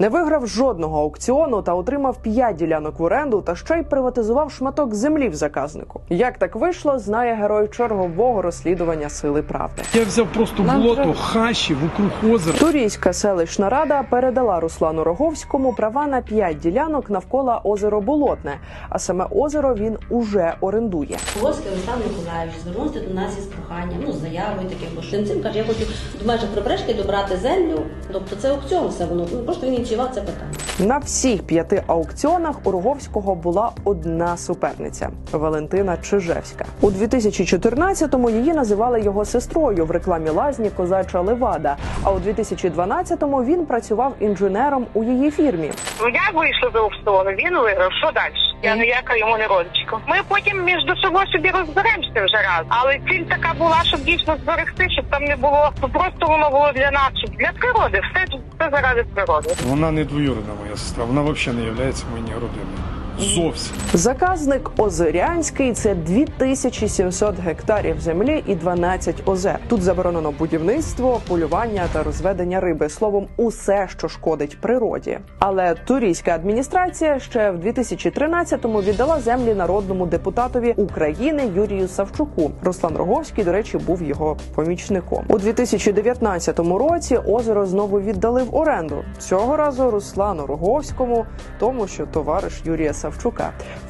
Не виграв жодного аукціону та отримав 5 ділянок в оренду та ще й приватизував шматок землі в заказнику. Як так вийшло, знає герой чергового розслідування сили правди. Я взяв просто Нам болото, треба- хащі вокруг озера. Турійська селищна рада передала Руслану Роговському права на 5 ділянок навколо озеро Болотне, а саме озеро він уже орендує. Волоський Руслан Миколаївич звернувся до нас із проханням, ну, з заявою таким цим каже, я хочу до межах прибережки добрати землю. Тобто це аукціон, все воно. Ну, просто він ініціював це питання. На всіх п'яти аукціонах у Роговського була одна суперниця Валентина Чижевська. У 2014-му її називали його сестрою в рекламі лазні Козача Левада. А у 2012-му він працював інженером у її фірмі. Ну я вийшла з аукціону, він виграв. Що далі? Я ніяка йому не родичка. Ми потім між собою собі розберемося вже раз. Але ціль така була, щоб дійсно зберегти, щоб там не було ну, просто воно було для нас, щоб для природи. Все це заради природи. Вона не двоюрідна моя сестра, вона взагалі не є моєю родиною. Зовсім. Заказник Озерянський це 2700 гектарів землі і 12 озер. Тут заборонено будівництво, полювання та розведення риби. Словом, усе, що шкодить природі. Але турійська адміністрація ще в 2013-му віддала землі народному депутатові України Юрію Савчуку. Руслан Роговський, до речі, був його помічником. У 2019 році озеро знову віддали в оренду. Цього разу Руслану Роговському, тому що товариш Юрія Савчука.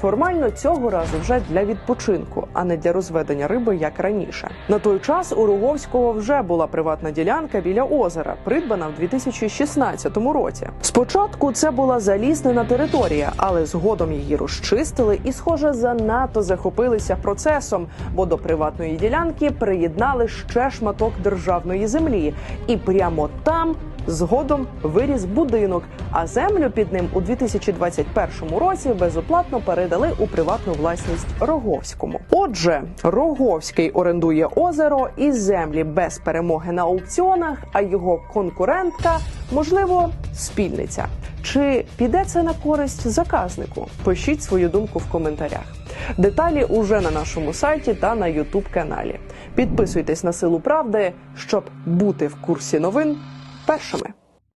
Формально цього разу вже для відпочинку, а не для розведення риби, як раніше. На той час у Роговського вже була приватна ділянка біля озера, придбана в 2016 році. Спочатку це була заліснена територія, але згодом її розчистили і, схоже, занадто захопилися процесом, бо до приватної ділянки приєднали ще шматок державної землі, і прямо там Згодом виріс будинок, а землю під ним у 2021 році безоплатно передали у приватну власність Роговському. Отже, Роговський орендує озеро і землі без перемоги на аукціонах, а його конкурентка, можливо, спільниця. Чи піде це на користь заказнику? Пишіть свою думку в коментарях. Деталі уже на нашому сайті та на Ютуб каналі. Підписуйтесь на силу правди, щоб бути в курсі новин першими.